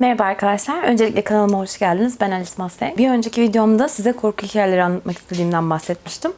Merhaba arkadaşlar. Öncelikle kanalıma hoş geldiniz. Ben Alice Mastek. Bir önceki videomda size korku hikayeleri anlatmak istediğimden bahsetmiştim.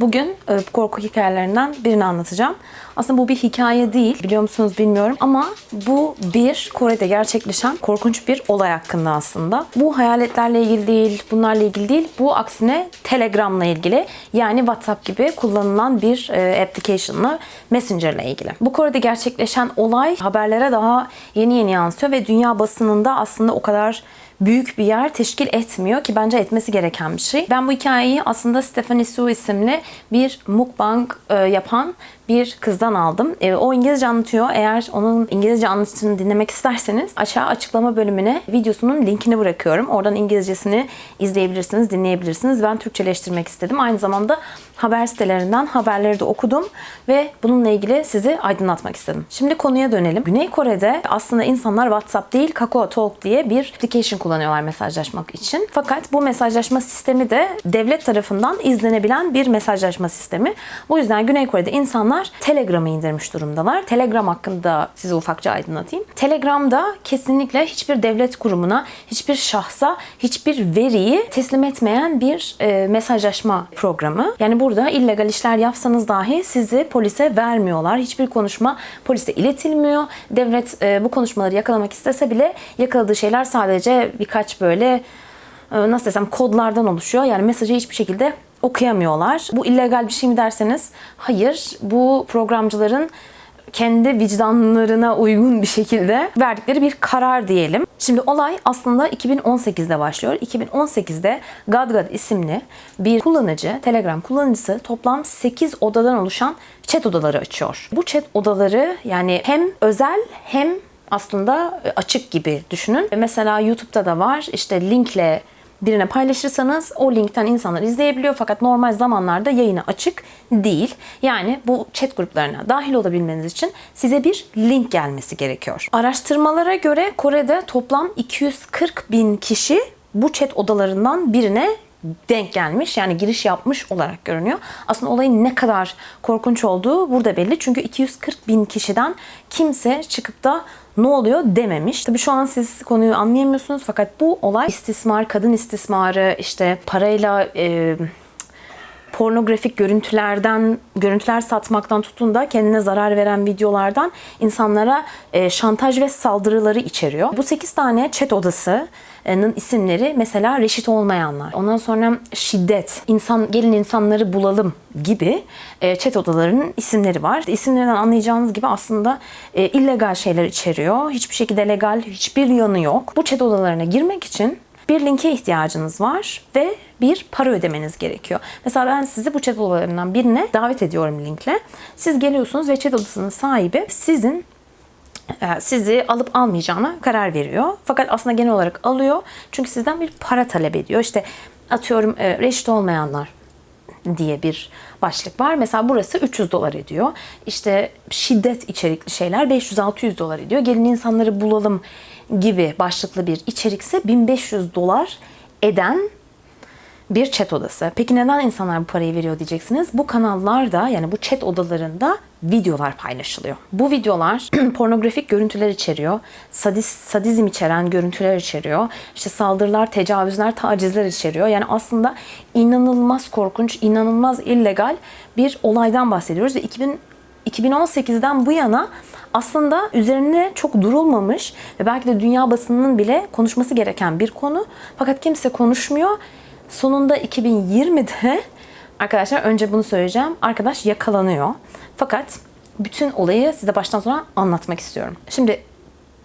Bugün e, korku hikayelerinden birini anlatacağım. Aslında bu bir hikaye değil. Biliyor musunuz bilmiyorum ama bu bir Kore'de gerçekleşen korkunç bir olay hakkında aslında. Bu hayaletlerle ilgili değil, bunlarla ilgili değil. Bu aksine Telegram'la ilgili. Yani WhatsApp gibi kullanılan bir e, application'la Messenger'la ilgili. Bu Kore'de gerçekleşen olay haberlere daha yeni yeni yansıyor ve dünya basınında aslında o kadar büyük bir yer teşkil etmiyor ki bence etmesi gereken bir şey. Ben bu hikayeyi aslında Stephanie Su isimli bir mukbang e, yapan bir kızdan aldım. E, o İngilizce anlatıyor. Eğer onun İngilizce anlatışını dinlemek isterseniz aşağı açıklama bölümüne videosunun linkini bırakıyorum. Oradan İngilizcesini izleyebilirsiniz, dinleyebilirsiniz. Ben Türkçeleştirmek istedim. Aynı zamanda haber sitelerinden haberleri de okudum ve bununla ilgili sizi aydınlatmak istedim. Şimdi konuya dönelim. Güney Kore'de aslında insanlar WhatsApp değil Kakao Talk diye bir application kullanıyorlar mesajlaşmak için. Fakat bu mesajlaşma sistemi de devlet tarafından izlenebilen bir mesajlaşma sistemi. Bu yüzden Güney Kore'de insanlar Telegram'ı indirmiş durumdalar. Telegram hakkında size ufakça aydınlatayım. Telegram'da kesinlikle hiçbir devlet kurumuna, hiçbir şahsa, hiçbir veriyi teslim etmeyen bir e, mesajlaşma programı. Yani burada illegal işler yapsanız dahi sizi polise vermiyorlar. Hiçbir konuşma polise iletilmiyor. Devlet e, bu konuşmaları yakalamak istese bile yakaladığı şeyler sadece birkaç böyle e, nasıl desem kodlardan oluşuyor. Yani mesajı hiçbir şekilde okuyamıyorlar. Bu illegal bir şey mi derseniz hayır. Bu programcıların kendi vicdanlarına uygun bir şekilde verdikleri bir karar diyelim. Şimdi olay aslında 2018'de başlıyor. 2018'de Gadgad isimli bir kullanıcı, Telegram kullanıcısı toplam 8 odadan oluşan chat odaları açıyor. Bu chat odaları yani hem özel hem aslında açık gibi düşünün. Mesela YouTube'da da var. İşte linkle birine paylaşırsanız o linkten insanlar izleyebiliyor fakat normal zamanlarda yayına açık değil. Yani bu chat gruplarına dahil olabilmeniz için size bir link gelmesi gerekiyor. Araştırmalara göre Kore'de toplam 240 bin kişi bu chat odalarından birine denk gelmiş yani giriş yapmış olarak görünüyor. Aslında olayın ne kadar korkunç olduğu burada belli. Çünkü 240 bin kişiden kimse çıkıp da ne oluyor dememiş. Tabii şu an siz konuyu anlayamıyorsunuz fakat bu olay istismar, kadın istismarı, işte parayla e, pornografik görüntülerden, görüntüler satmaktan tutun da kendine zarar veren videolardan insanlara e, şantaj ve saldırıları içeriyor. Bu 8 tane chat odasının isimleri mesela reşit olmayanlar. Ondan sonra şiddet, insan gelin insanları bulalım gibi e, chat odalarının isimleri var. İsimlerinden anlayacağınız gibi aslında e, illegal şeyler içeriyor. Hiçbir şekilde legal hiçbir yanı yok. Bu chat odalarına girmek için bir linke ihtiyacınız var ve bir para ödemeniz gerekiyor. Mesela ben sizi bu chat odalarından birine davet ediyorum linkle. Siz geliyorsunuz ve chat odasının sahibi sizin sizi alıp almayacağına karar veriyor. Fakat aslında genel olarak alıyor. Çünkü sizden bir para talep ediyor. İşte atıyorum e, reşit olmayanlar diye bir başlık var. Mesela burası 300 dolar ediyor. İşte şiddet içerikli şeyler 500-600 dolar ediyor. Gelin insanları bulalım gibi başlıklı bir içerikse 1500 dolar eden bir chat odası. Peki neden insanlar bu parayı veriyor diyeceksiniz. Bu kanallarda yani bu chat odalarında videolar paylaşılıyor. Bu videolar pornografik görüntüler içeriyor. Sadis, sadizm içeren görüntüler içeriyor. İşte saldırılar, tecavüzler, tacizler içeriyor. Yani aslında inanılmaz korkunç, inanılmaz illegal bir olaydan bahsediyoruz. Ve 2000, 2018'den bu yana aslında üzerine çok durulmamış ve belki de dünya basınının bile konuşması gereken bir konu. Fakat kimse konuşmuyor. Sonunda 2020'de arkadaşlar önce bunu söyleyeceğim. Arkadaş yakalanıyor. Fakat bütün olayı size baştan sona anlatmak istiyorum. Şimdi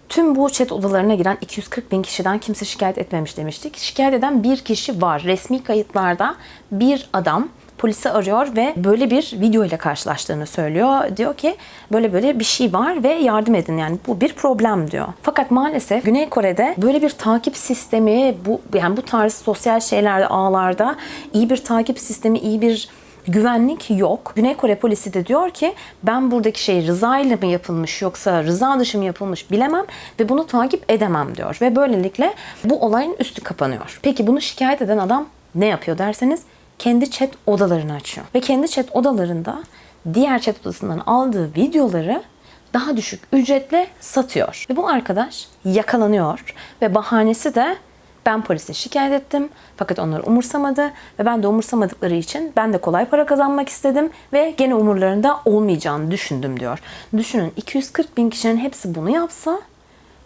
tüm bu chat odalarına giren 240 bin kişiden kimse şikayet etmemiş demiştik. Şikayet eden bir kişi var. Resmi kayıtlarda bir adam polisi arıyor ve böyle bir video ile karşılaştığını söylüyor. Diyor ki böyle böyle bir şey var ve yardım edin yani bu bir problem diyor. Fakat maalesef Güney Kore'de böyle bir takip sistemi bu yani bu tarz sosyal şeylerde ağlarda iyi bir takip sistemi, iyi bir güvenlik yok. Güney Kore polisi de diyor ki ben buradaki şey rıza ile mi yapılmış yoksa rıza dışı mı yapılmış bilemem ve bunu takip edemem diyor. Ve böylelikle bu olayın üstü kapanıyor. Peki bunu şikayet eden adam ne yapıyor derseniz kendi chat odalarını açıyor. Ve kendi chat odalarında diğer chat odasından aldığı videoları daha düşük ücretle satıyor. Ve bu arkadaş yakalanıyor ve bahanesi de ben polise şikayet ettim fakat onlar umursamadı ve ben de umursamadıkları için ben de kolay para kazanmak istedim ve gene umurlarında olmayacağını düşündüm diyor. Düşünün 240 bin kişinin hepsi bunu yapsa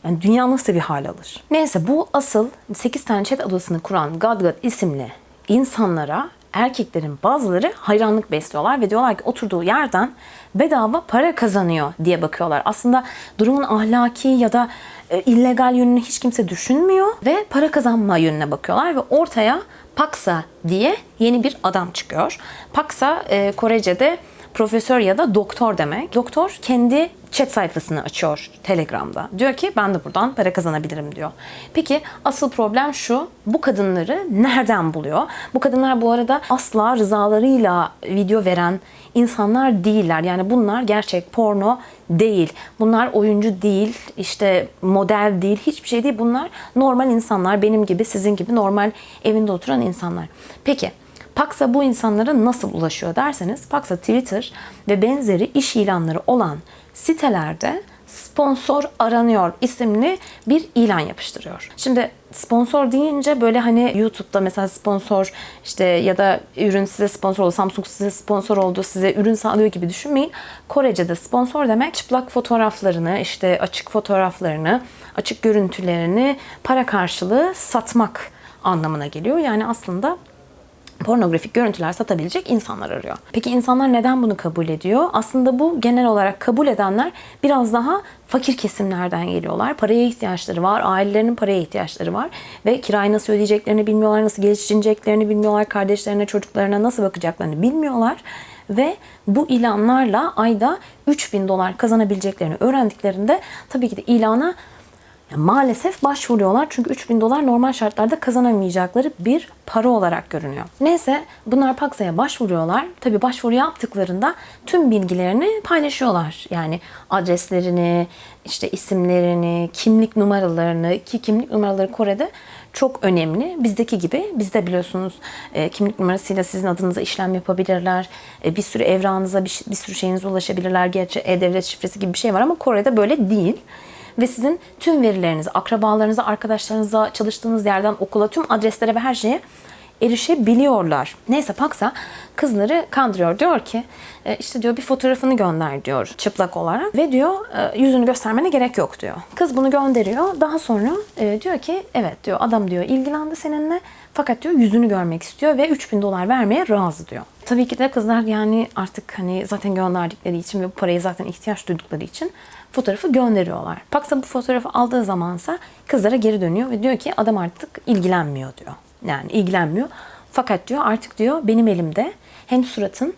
yani dünya nasıl bir hal alır? Neyse bu asıl 8 tane chat adasını kuran Gadgad isimli insanlara erkeklerin bazıları hayranlık besliyorlar ve diyorlar ki oturduğu yerden bedava para kazanıyor diye bakıyorlar. Aslında durumun ahlaki ya da e, illegal yönünü hiç kimse düşünmüyor ve para kazanma yönüne bakıyorlar ve ortaya Paksa diye yeni bir adam çıkıyor. Paksa e, Korece'de profesör ya da doktor demek. Doktor kendi chat sayfasını açıyor Telegram'da. Diyor ki ben de buradan para kazanabilirim diyor. Peki asıl problem şu. Bu kadınları nereden buluyor? Bu kadınlar bu arada asla rızalarıyla video veren insanlar değiller. Yani bunlar gerçek porno değil. Bunlar oyuncu değil, işte model değil, hiçbir şey değil. Bunlar normal insanlar. Benim gibi, sizin gibi normal evinde oturan insanlar. Peki Paxa bu insanlara nasıl ulaşıyor derseniz Paxa Twitter ve benzeri iş ilanları olan sitelerde sponsor aranıyor isimli bir ilan yapıştırıyor. Şimdi sponsor deyince böyle hani YouTube'da mesela sponsor işte ya da ürün size sponsor oldu, Samsung size sponsor oldu, size ürün sağlıyor gibi düşünmeyin. Korece'de sponsor demek çıplak fotoğraflarını, işte açık fotoğraflarını, açık görüntülerini para karşılığı satmak anlamına geliyor. Yani aslında pornografik görüntüler satabilecek insanlar arıyor. Peki insanlar neden bunu kabul ediyor? Aslında bu genel olarak kabul edenler biraz daha fakir kesimlerden geliyorlar. Paraya ihtiyaçları var, ailelerinin paraya ihtiyaçları var ve kirayı nasıl ödeyeceklerini bilmiyorlar, nasıl geçineceklerini bilmiyorlar, kardeşlerine, çocuklarına nasıl bakacaklarını bilmiyorlar ve bu ilanlarla ayda 3000 dolar kazanabileceklerini öğrendiklerinde tabii ki de ilana maalesef başvuruyorlar çünkü 3000 dolar normal şartlarda kazanamayacakları bir para olarak görünüyor. Neyse bunlar Paxa'ya başvuruyorlar. Tabi başvuru yaptıklarında tüm bilgilerini paylaşıyorlar. Yani adreslerini, işte isimlerini, kimlik numaralarını ki kimlik numaraları Kore'de çok önemli. Bizdeki gibi bizde biliyorsunuz e, kimlik numarasıyla sizin adınıza işlem yapabilirler. E, bir sürü evrağınıza bir, bir sürü şeyinize ulaşabilirler. Gerçi e-devlet şifresi gibi bir şey var ama Kore'de böyle değil ve sizin tüm verilerinizi, akrabalarınıza, arkadaşlarınıza, çalıştığınız yerden okula, tüm adreslere ve her şeye erişebiliyorlar. Neyse Paksa kızları kandırıyor. Diyor ki e, işte diyor bir fotoğrafını gönder diyor çıplak olarak ve diyor e, yüzünü göstermene gerek yok diyor. Kız bunu gönderiyor. Daha sonra e, diyor ki evet diyor adam diyor ilgilendi seninle fakat diyor yüzünü görmek istiyor ve 3000 dolar vermeye razı diyor. Tabii ki de kızlar yani artık hani zaten gönderdikleri için ve bu parayı zaten ihtiyaç duydukları için fotoğrafı gönderiyorlar. Paksa bu fotoğrafı aldığı zamansa kızlara geri dönüyor ve diyor ki adam artık ilgilenmiyor diyor. Yani ilgilenmiyor. Fakat diyor artık diyor benim elimde hem suratın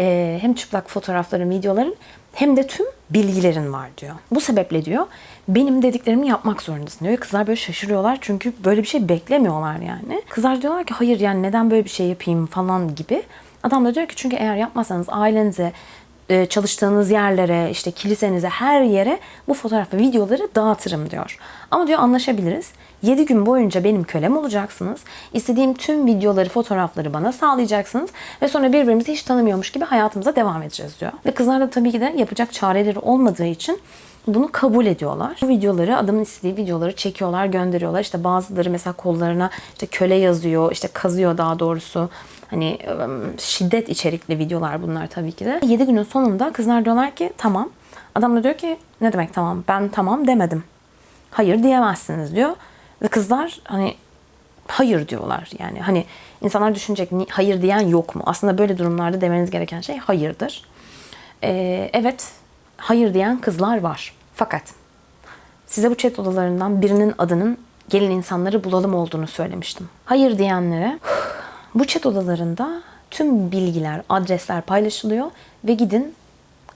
e, hem çıplak fotoğrafların, videoların hem de tüm bilgilerin var diyor. Bu sebeple diyor benim dediklerimi yapmak zorundasın diyor. Kızlar böyle şaşırıyorlar çünkü böyle bir şey beklemiyorlar yani. Kızlar diyorlar ki hayır yani neden böyle bir şey yapayım falan gibi. Adam da diyor ki çünkü eğer yapmazsanız ailenize, e, çalıştığınız yerlere, işte kilisenize, her yere bu fotoğraf ve videoları dağıtırım diyor. Ama diyor anlaşabiliriz. 7 gün boyunca benim kölem olacaksınız. İstediğim tüm videoları, fotoğrafları bana sağlayacaksınız. Ve sonra birbirimizi hiç tanımıyormuş gibi hayatımıza devam edeceğiz diyor. Ve kızlar da tabii ki de yapacak çareleri olmadığı için bunu kabul ediyorlar. Bu videoları adamın istediği videoları çekiyorlar, gönderiyorlar. İşte bazıları mesela kollarına işte köle yazıyor, işte kazıyor daha doğrusu. Hani şiddet içerikli videolar bunlar tabii ki de. 7 günün sonunda kızlar diyorlar ki tamam. Adam da diyor ki ne demek tamam ben tamam demedim. Hayır diyemezsiniz diyor. Ve kızlar hani hayır diyorlar. Yani hani insanlar düşünecek hayır diyen yok mu? Aslında böyle durumlarda demeniz gereken şey hayırdır. Ee, evet hayır diyen kızlar var. Fakat size bu chat odalarından birinin adının gelin insanları bulalım olduğunu söylemiştim. Hayır diyenlere bu chat odalarında tüm bilgiler, adresler paylaşılıyor ve gidin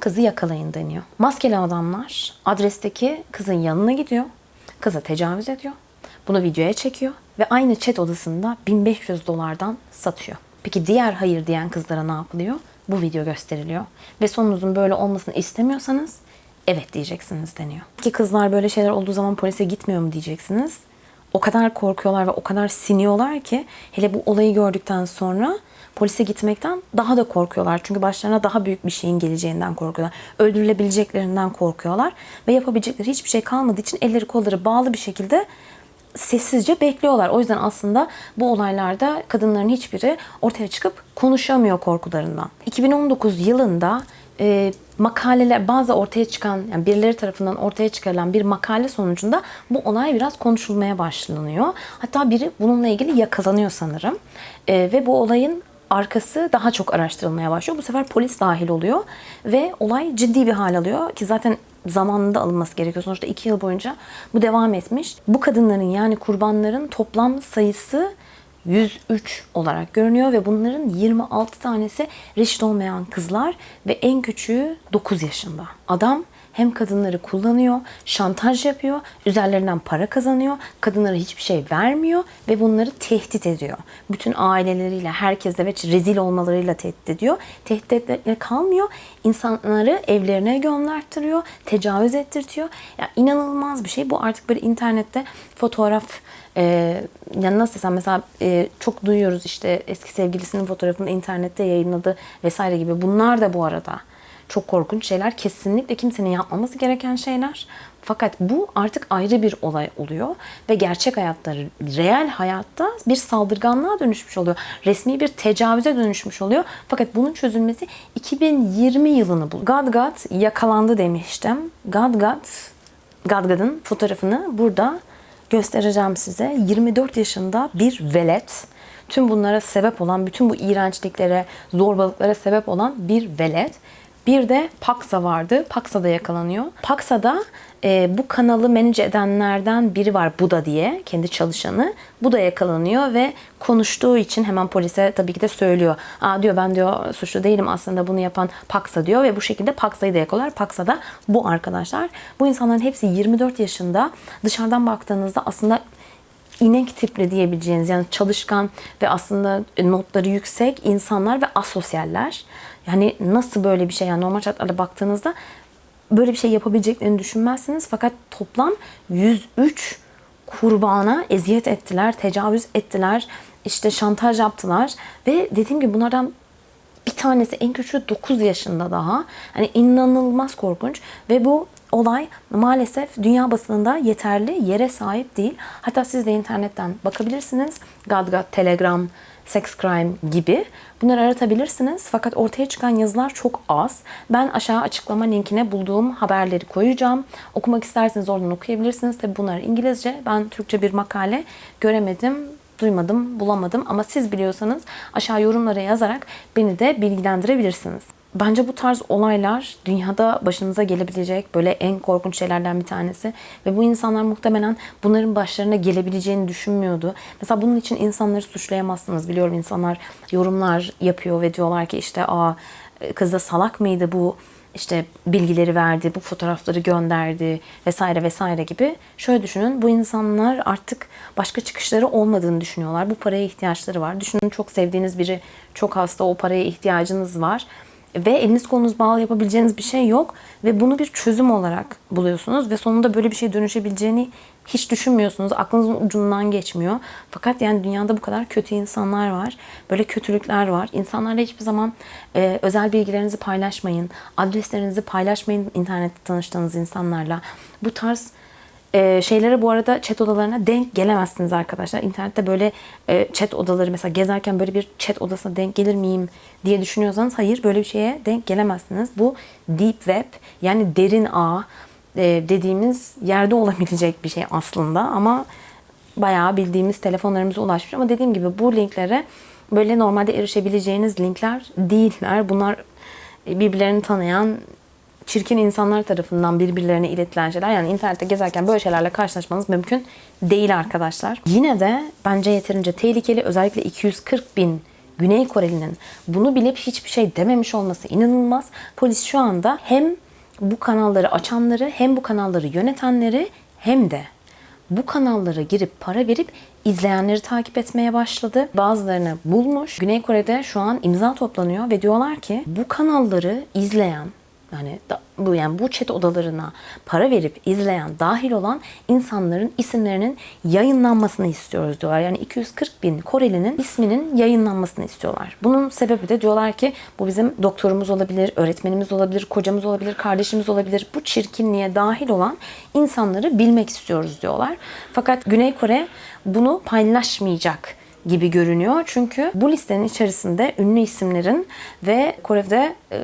kızı yakalayın deniyor. Maskeli adamlar adresteki kızın yanına gidiyor. Kıza tecavüz ediyor. Bunu videoya çekiyor ve aynı chat odasında 1500 dolardan satıyor. Peki diğer hayır diyen kızlara ne yapılıyor? Bu video gösteriliyor. Ve sonunuzun böyle olmasını istemiyorsanız evet diyeceksiniz deniyor. Ki kızlar böyle şeyler olduğu zaman polise gitmiyor mu diyeceksiniz. O kadar korkuyorlar ve o kadar siniyorlar ki hele bu olayı gördükten sonra polise gitmekten daha da korkuyorlar. Çünkü başlarına daha büyük bir şeyin geleceğinden korkuyorlar. Öldürülebileceklerinden korkuyorlar ve yapabilecekleri hiçbir şey kalmadığı için elleri kolları bağlı bir şekilde sessizce bekliyorlar. O yüzden aslında bu olaylarda kadınların hiçbiri ortaya çıkıp konuşamıyor korkularından. 2019 yılında e, makaleler bazı ortaya çıkan yani birileri tarafından ortaya çıkarılan bir makale sonucunda bu olay biraz konuşulmaya başlanıyor. Hatta biri bununla ilgili yakalanıyor sanırım. E, ve bu olayın arkası daha çok araştırılmaya başlıyor. Bu sefer polis dahil oluyor ve olay ciddi bir hal alıyor ki zaten zamanında alınması gerekiyor. Sonuçta iki yıl boyunca bu devam etmiş. Bu kadınların yani kurbanların toplam sayısı 103 olarak görünüyor ve bunların 26 tanesi reşit olmayan kızlar ve en küçüğü 9 yaşında. Adam hem kadınları kullanıyor, şantaj yapıyor, üzerlerinden para kazanıyor, kadınlara hiçbir şey vermiyor ve bunları tehdit ediyor. Bütün aileleriyle, herkesle ve rezil olmalarıyla tehdit ediyor. Tehdit etmekle kalmıyor, insanları evlerine gönderttiriyor, tecavüz ettirtiyor. Yani inanılmaz bir şey. Bu artık böyle internette fotoğraf e, yani nasıl desem mesela e, çok duyuyoruz işte eski sevgilisinin fotoğrafını internette yayınladı vesaire gibi. Bunlar da bu arada çok korkunç şeyler. Kesinlikle kimsenin yapmaması gereken şeyler. Fakat bu artık ayrı bir olay oluyor ve gerçek hayatta, reel hayatta bir saldırganlığa dönüşmüş oluyor. Resmi bir tecavüze dönüşmüş oluyor. Fakat bunun çözülmesi 2020 yılını buluyor. Gadgad yakalandı demiştim. Gadgad, Gadgad'ın fotoğrafını burada göstereceğim size. 24 yaşında bir velet. Tüm bunlara sebep olan, bütün bu iğrençliklere, zorbalıklara sebep olan bir velet. Bir de Paksa vardı. Paksa da yakalanıyor. Paksa'da e, bu kanalı manage edenlerden biri var Buda diye. Kendi çalışanı. Bu da yakalanıyor ve konuştuğu için hemen polise tabii ki de söylüyor. Aa diyor ben diyor suçlu değilim aslında bunu yapan Paksa diyor ve bu şekilde Paksa'yı da yakalıyorlar. Paksa da bu arkadaşlar. Bu insanların hepsi 24 yaşında. Dışarıdan baktığınızda aslında inek tipli diyebileceğiniz yani çalışkan ve aslında notları yüksek insanlar ve asosyaller. Yani nasıl böyle bir şey yani normal şartlarda baktığınızda böyle bir şey yapabileceklerini düşünmezsiniz. Fakat toplam 103 kurbana eziyet ettiler, tecavüz ettiler, işte şantaj yaptılar ve dediğim gibi bunlardan bir tanesi en küçüğü 9 yaşında daha. Hani inanılmaz korkunç ve bu olay maalesef dünya basınında yeterli yere sahip değil. Hatta siz de internetten bakabilirsiniz. Gadgad, Telegram, sex crime gibi. Bunları aratabilirsiniz. Fakat ortaya çıkan yazılar çok az. Ben aşağı açıklama linkine bulduğum haberleri koyacağım. Okumak isterseniz oradan okuyabilirsiniz. Tabi bunlar İngilizce. Ben Türkçe bir makale göremedim duymadım, bulamadım ama siz biliyorsanız aşağı yorumlara yazarak beni de bilgilendirebilirsiniz. Bence bu tarz olaylar dünyada başınıza gelebilecek böyle en korkunç şeylerden bir tanesi. Ve bu insanlar muhtemelen bunların başlarına gelebileceğini düşünmüyordu. Mesela bunun için insanları suçlayamazsınız. Biliyorum insanlar yorumlar yapıyor ve diyorlar ki işte aa kız da salak mıydı bu işte bilgileri verdi, bu fotoğrafları gönderdi vesaire vesaire gibi. Şöyle düşünün bu insanlar artık başka çıkışları olmadığını düşünüyorlar. Bu paraya ihtiyaçları var. Düşünün çok sevdiğiniz biri çok hasta o paraya ihtiyacınız var ve eliniz kolunuz bağlı yapabileceğiniz bir şey yok ve bunu bir çözüm olarak buluyorsunuz ve sonunda böyle bir şey dönüşebileceğini hiç düşünmüyorsunuz. Aklınızın ucundan geçmiyor. Fakat yani dünyada bu kadar kötü insanlar var. Böyle kötülükler var. İnsanlarla hiçbir zaman e, özel bilgilerinizi paylaşmayın. Adreslerinizi paylaşmayın internette tanıştığınız insanlarla. Bu tarz e, şeylere bu arada chat odalarına denk gelemezsiniz arkadaşlar. İnternette böyle e, chat odaları mesela gezerken böyle bir chat odasına denk gelir miyim diye düşünüyorsanız hayır böyle bir şeye denk gelemezsiniz. Bu deep web yani derin ağ e, dediğimiz yerde olabilecek bir şey aslında ama bayağı bildiğimiz telefonlarımıza ulaşmış ama dediğim gibi bu linklere böyle normalde erişebileceğiniz linkler değiller. Bunlar birbirlerini tanıyan çirkin insanlar tarafından birbirlerine iletilen şeyler. Yani internette gezerken böyle şeylerle karşılaşmanız mümkün değil arkadaşlar. Yine de bence yeterince tehlikeli. Özellikle 240 bin Güney Koreli'nin bunu bilip hiçbir şey dememiş olması inanılmaz. Polis şu anda hem bu kanalları açanları hem bu kanalları yönetenleri hem de bu kanallara girip para verip izleyenleri takip etmeye başladı. Bazılarını bulmuş. Güney Kore'de şu an imza toplanıyor ve diyorlar ki bu kanalları izleyen yani da- bu yani bu chat odalarına para verip izleyen, dahil olan insanların isimlerinin yayınlanmasını istiyoruz diyorlar. Yani 240 bin Korelinin isminin yayınlanmasını istiyorlar. Bunun sebebi de diyorlar ki bu bizim doktorumuz olabilir, öğretmenimiz olabilir, kocamız olabilir, kardeşimiz olabilir. Bu çirkinliğe dahil olan insanları bilmek istiyoruz diyorlar. Fakat Güney Kore bunu paylaşmayacak gibi görünüyor. Çünkü bu listenin içerisinde ünlü isimlerin ve Kore'de e,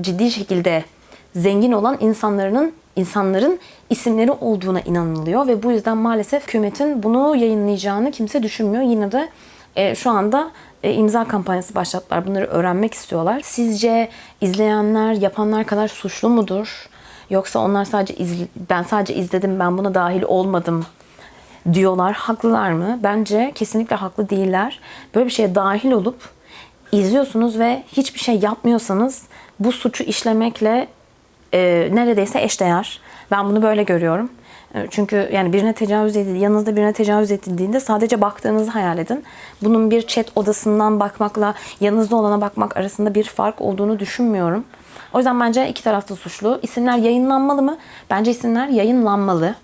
ciddi şekilde zengin olan insanların insanların isimleri olduğuna inanılıyor ve bu yüzden maalesef hükümetin bunu yayınlayacağını kimse düşünmüyor. Yine de e, şu anda e, imza kampanyası başlattılar. Bunları öğrenmek istiyorlar. Sizce izleyenler yapanlar kadar suçlu mudur? Yoksa onlar sadece izle- ben sadece izledim ben buna dahil olmadım diyorlar. Haklılar mı? Bence kesinlikle haklı değiller. Böyle bir şeye dahil olup izliyorsunuz ve hiçbir şey yapmıyorsanız bu suçu işlemekle e, neredeyse eşdeğer. Ben bunu böyle görüyorum. E, Çünkü yani birine tecavüz edildi, yanınızda birine tecavüz edildiğinde sadece baktığınızı hayal edin. Bunun bir chat odasından bakmakla yanınızda olana bakmak arasında bir fark olduğunu düşünmüyorum. O yüzden bence iki tarafta suçlu. İsimler yayınlanmalı mı? Bence isimler yayınlanmalı.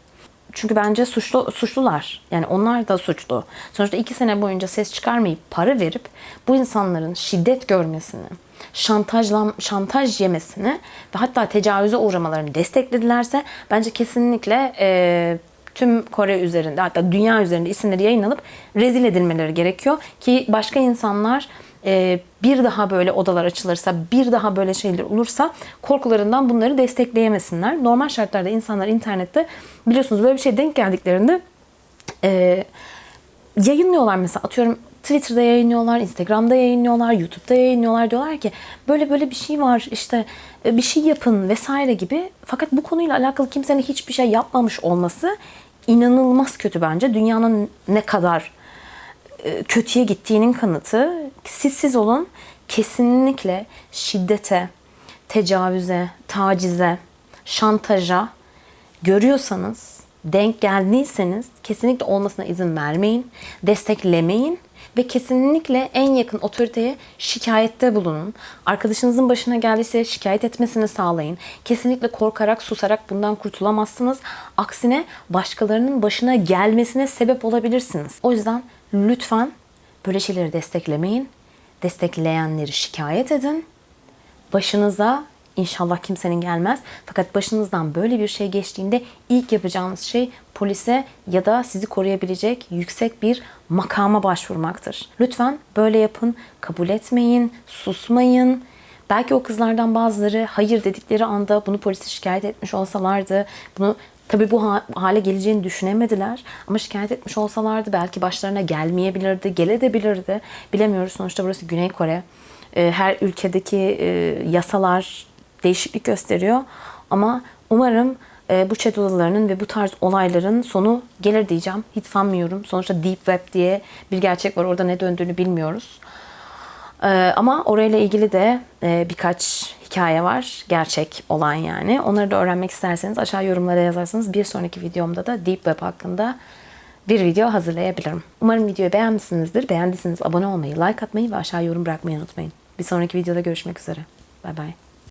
Çünkü bence suçlu suçlular. Yani onlar da suçlu. Sonuçta iki sene boyunca ses çıkarmayıp para verip bu insanların şiddet görmesini, şantajlan, şantaj yemesini ve hatta tecavüze uğramalarını destekledilerse bence kesinlikle e, tüm Kore üzerinde hatta dünya üzerinde isimleri yayınlanıp rezil edilmeleri gerekiyor ki başka insanlar e, bir daha böyle odalar açılırsa, bir daha böyle şeyler olursa korkularından bunları destekleyemesinler. Normal şartlarda insanlar internette biliyorsunuz böyle bir şey denk geldiklerinde e, yayınlıyorlar mesela atıyorum Twitter'da yayınlıyorlar, Instagram'da yayınlıyorlar, YouTube'da yayınlıyorlar. Diyorlar ki böyle böyle bir şey var işte e, bir şey yapın vesaire gibi. Fakat bu konuyla alakalı kimsenin hiçbir şey yapmamış olması inanılmaz kötü bence. Dünyanın ne kadar kötüye gittiğinin kanıtı. Siz siz olun kesinlikle şiddete, tecavüze, tacize, şantaja görüyorsanız, denk geldiyseniz kesinlikle olmasına izin vermeyin, desteklemeyin ve kesinlikle en yakın otoriteye şikayette bulunun. Arkadaşınızın başına geldiyse şikayet etmesini sağlayın. Kesinlikle korkarak, susarak bundan kurtulamazsınız. Aksine başkalarının başına gelmesine sebep olabilirsiniz. O yüzden lütfen böyle şeyleri desteklemeyin. Destekleyenleri şikayet edin başınıza inşallah kimsenin gelmez. Fakat başınızdan böyle bir şey geçtiğinde ilk yapacağınız şey polise ya da sizi koruyabilecek yüksek bir makama başvurmaktır. Lütfen böyle yapın. Kabul etmeyin, susmayın. Belki o kızlardan bazıları hayır dedikleri anda bunu polise şikayet etmiş olsalardı, bunu tabii bu ha- hale geleceğini düşünemediler. Ama şikayet etmiş olsalardı belki başlarına gelmeyebilirdi, gelebilirdi. Bilemiyoruz. Sonuçta burası Güney Kore. Ee, Her ülkedeki e, yasalar değişiklik gösteriyor. Ama umarım e, bu chat odalarının ve bu tarz olayların sonu gelir diyeceğim. Hiç sanmıyorum. Sonuçta Deep Web diye bir gerçek var. Orada ne döndüğünü bilmiyoruz. Ee, ama orayla ilgili de e, birkaç hikaye var. Gerçek olan yani. Onları da öğrenmek isterseniz aşağı yorumlara yazarsanız bir sonraki videomda da Deep Web hakkında bir video hazırlayabilirim. Umarım videoyu beğenmişsinizdir. Beğendiyseniz abone olmayı, like atmayı ve aşağı yorum bırakmayı unutmayın. Bir sonraki videoda görüşmek üzere. Bay bay.